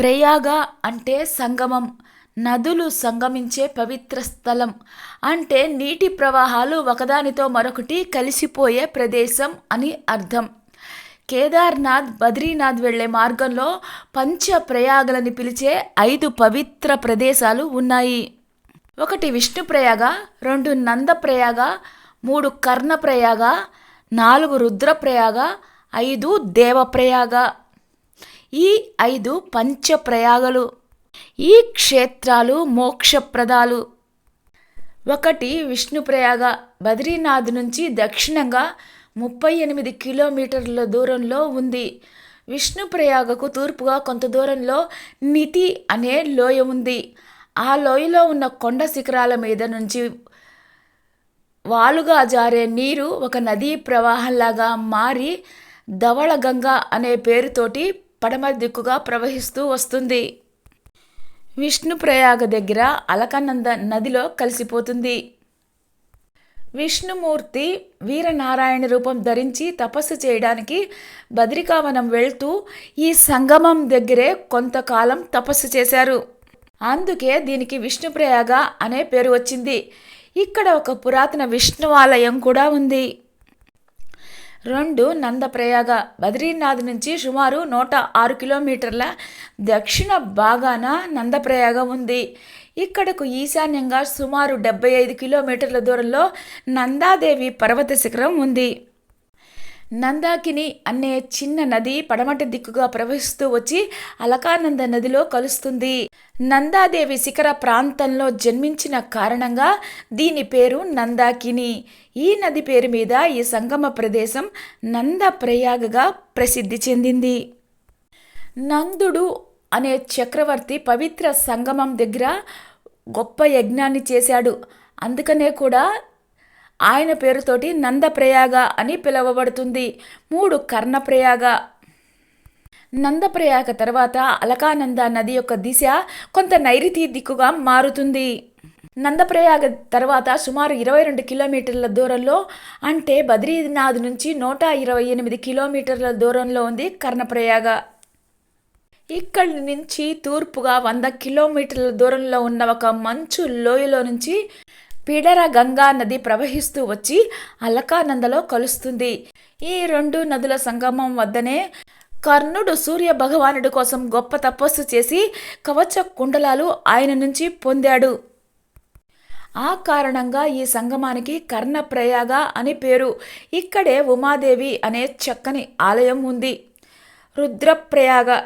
ప్రయాగ అంటే సంగమం నదులు సంగమించే పవిత్ర స్థలం అంటే నీటి ప్రవాహాలు ఒకదానితో మరొకటి కలిసిపోయే ప్రదేశం అని అర్థం. కేదార్నాథ్ బద్రీనాథ్ వెళ్ళే మార్గంలో పంచ ప్రయాగలని పిలిచే ఐదు పవిత్ర ప్రదేశాలు ఉన్నాయి. ఒకటి విష్ణుప్రయాగ రెండు నందప్రయాగ మూడు కర్ణప్రయాగ నాలుగు రుద్రప్రయాగ ఐదు దేవప్రయాగ ఈ ఐదు పంచప్రయాగలు ఈ క్షేత్రాలు మోక్షప్రదాలు. ఒకటి విష్ణుప్రయాగ బద్రీనాథ్ నుంచి దక్షిణంగా ముప్పై ఎనిమిది కిలోమీటర్ల దూరంలో ఉంది. విష్ణుప్రయాగకు తూర్పుగా కొంత దూరంలో నితి అనే లోయ ఉంది. ఆ లోయలో ఉన్న కొండ శిఖరాల మీద నుంచి వాలుగా జారే నీరు ఒక నదీ ప్రవాహంలాగా మారి ధవళగంగ అనే పేరుతోటి పడమర దిక్కుగా ప్రవహిస్తూ వస్తుంది. విష్ణుప్రయాగ దగ్గర అలకనంద నదిలో కలిసిపోతుంది. విష్ణుమూర్తి వీరనారాయణ రూపం ధరించి తపస్సు చేయడానికి బద్రికావనం వెళ్తూ ఈ సంగమం దగ్గరే కొంతకాలం తపస్సు చేశారు. అందుకే దీనికి విష్ణుప్రయాగ అనే పేరు వచ్చింది. ఇక్కడ ఒక పురాతన విష్ణువాలయం కూడా ఉంది. రెండు నందప్రయాగ. బద్రీనాథ్ నుంచి సుమారు నూట ఆరు కిలోమీటర్ల దక్షిణ భాగాన నందప్రయాగ ఉంది. ఇక్కడకు ఈశాన్యంగా సుమారు డెబ్బై ఐదు కిలోమీటర్ల దూరంలో నందాదేవి పర్వత శిఖరం ఉంది. నందాకిని అనే చిన్న నది పడమటి దిక్కుగా ప్రవహిస్తూ వచ్చి అలకానంద నదిలో కలుస్తుంది. నందాదేవి శిఖర ప్రాంతంలో జన్మించిన కారణంగా దీని పేరు నందాకిని. ఈ నది పేరు మీద ఈ సంగమ ప్రదేశం నందప్రయాగగా ప్రసిద్ధి చెందింది. నందుడు అనే చక్రవర్తి పవిత్ర సంగమం దగ్గర గొప్ప యజ్ఞాన్ని చేశాడు. అందుకనే కూడా ఆయన పేరుతోటి నందప్రయాగ అని పిలువబడుతుంది. మూడు కర్ణప్రయాగ. నందప్రయాగ తర్వాత అలకానంద నది యొక్క దిశ కొంత నైరుతి దిక్కుగా మారుతుంది. నందప్రయాగ తర్వాత సుమారు ఇరవై రెండు కిలోమీటర్ల దూరంలో అంటే బద్రీనాథ్ నుంచి నూట ఇరవై ఎనిమిది కిలోమీటర్ల దూరంలో ఉంది కర్ణప్రయాగ. ఇక్కడి నుంచి తూర్పుగా వంద కిలోమీటర్ల దూరంలో ఉన్న ఒక మంచు లోయలో నుంచి పీడర గంగా నది ప్రవహిస్తూ వచ్చి అలకానందలో కలుస్తుంది. ఈ రెండు నదుల సంగమం వద్దనే కర్ణుడు సూర్య భగవానుడి కోసం గొప్ప తపస్సు చేసి కవచ కుండలాలు ఆయన నుంచి పొందాడు. ఆ కారణంగా ఈ సంగమానికి కర్ణప్రయాగ అని పేరు. ఇక్కడే ఉమాదేవి అనే చక్కని ఆలయం ఉంది. రుద్రప్రయాగ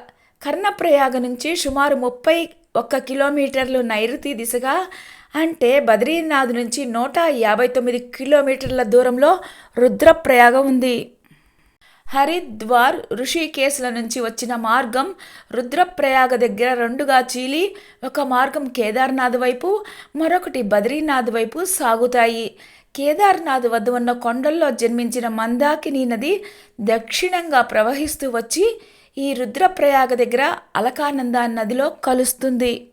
కర్ణప్రయాగ నుంచి సుమారు ముప్పై ఒక్క కిలోమీటర్లు నైరుతి దిశగా అంటే బద్రీనాథ్ నుంచి నూట యాభై తొమ్మిది కిలోమీటర్ల దూరంలో రుద్రప్రయాగ ఉంది. హరిద్వార్ ఋషికేశ్ల నుంచి వచ్చిన మార్గం రుద్రప్రయాగ దగ్గర రెండుగా చీలి ఒక మార్గం కేదార్నాథ్ వైపు మరొకటి బద్రీనాథ్ వైపు సాగుతాయి. కేదార్నాథ్ వద్ద ఉన్న కొండల్లో జన్మించిన మందాకిని నది దక్షిణంగా ప్రవహిస్తూ వచ్చి ఈ రుద్రప్రయాగ దగ్గర అలకానంద నదిలో కలుస్తుంది.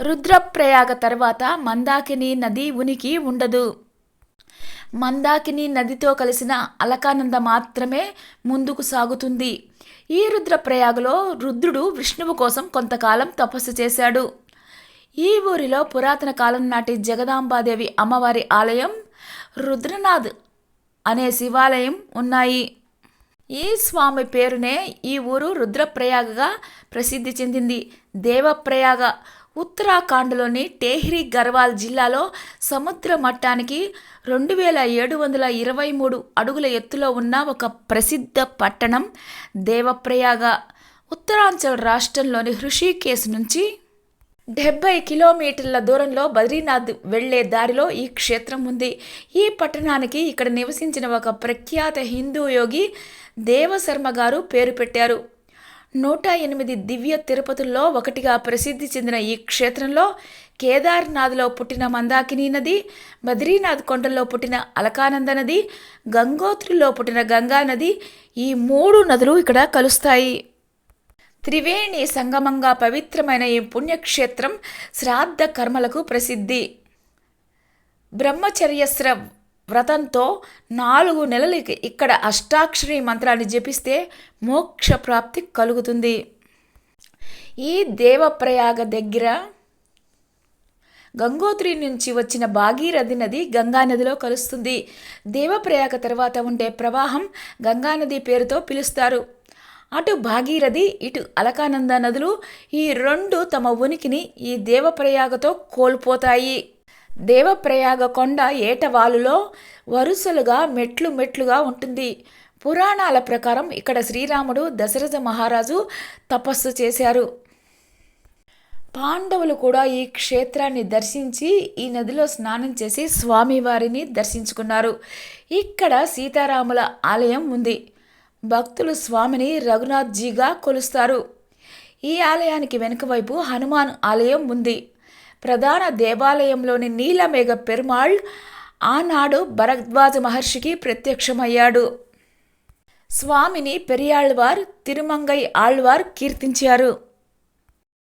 రుద్రప్రయాగ తర్వాత మందాకిని నది ఉనికి ఉండదు. మందాకిని నదితో కలిసిన అలకానంద మాత్రమే ముందుకు సాగుతుంది. ఈ రుద్రప్రయాగలో రుద్రుడు విష్ణువు కోసం కొంతకాలం తపస్సు చేశాడు. ఈ ఊరిలో పురాతన కాలం నాటి జగదాంబాదేవి అమ్మవారి ఆలయం రుద్రనాథ్ అనే శివాలయం ఉన్నాయి. ఈ స్వామి పేరునే ఈ ఊరు రుద్రప్రయాగగా ప్రసిద్ధి చెందింది. దేవప్రయాగ ఉత్తరాఖండ్లోని టేహ్రీ గర్వాల్ జిల్లాలో సముద్ర మట్టానికి రెండు వేల ఏడు వందల ఇరవై మూడు అడుగుల ఎత్తులో ఉన్న ఒక ప్రసిద్ధ పట్టణం దేవప్రయాగ. ఉత్తరాంచల్ రాష్ట్రంలోని హృషికేశ్ నుంచి డెబ్బై కిలోమీటర్ల దూరంలో బద్రీనాథ్ వెళ్ళే దారిలో ఈ క్షేత్రం ఉంది. ఈ పట్టణానికి ఇక్కడ నివసించిన ఒక ప్రఖ్యాత హిందూ యోగి దేవశర్మ గారు పేరు పెట్టారు. నూట ఎనిమిది దివ్య తిరుపతుల్లో ఒకటిగా ప్రసిద్ధి చెందిన ఈ క్షేత్రంలో కేదార్నాథ్లో పుట్టిన మందాకిని నది బద్రీనాథ్ కొండల్లో పుట్టిన అలకానంద నది గంగోత్రిలో పుట్టిన గంగా నది ఈ మూడు నదులు ఇక్కడ కలుస్తాయి. త్రివేణి సంగమంగా పవిత్రమైన ఈ పుణ్యక్షేత్రం శ్రాద్ధ కర్మలకు ప్రసిద్ధి. బ్రహ్మచర్యస్ర వ్రతంతో నాలుగు నెలలు ఇక్కడ అష్టాక్షరి మంత్రాన్ని జపిస్తే మోక్ష ప్రాప్తి కలుగుతుంది. ఈ దేవప్రయాగ దగ్గర గంగోత్రి నుంచి వచ్చిన భాగీరథి నది గంగానదిలో కలుస్తుంది. దేవప్రయాగ తర్వాత ఉండే ప్రవాహం గంగానది పేరుతో పిలుస్తారు. అటు భాగీరథి ఇటు అలకానంద నదులు ఈ రెండు తమ ఉనికిని ఈ దేవప్రయాగతో కోల్పోతాయి. దేవప్రయాగ కొండ ఏటవాలులో వరుసలుగా మెట్లు మెట్లుగా ఉంటుంది. పురాణాల ప్రకారం ఇక్కడ శ్రీరాముడు దశరథ మహారాజు తపస్సు చేశారు. పాండవులు కూడా ఈ క్షేత్రాన్ని దర్శించి ఈ నదిలో స్నానం చేసి స్వామివారిని దర్శించుకున్నారు. ఇక్కడ సీతారాముల ఆలయం ఉంది. భక్తులు స్వామిని రఘునాథ్జీగా కొలుస్తారు. ఈ ఆలయానికి వెనుక వైపు హనుమాన్ ఆలయం ఉంది. ప్రధాన దేవాలయంలోని నీలమేఘ పెరుమాళ్ ఆనాడు భరద్వాజ మహర్షికి ప్రత్యక్షమయ్యాడు. స్వామిని పెరియాళ్వార్ తిరుమంగై ఆళ్వార్ కీర్తించారు.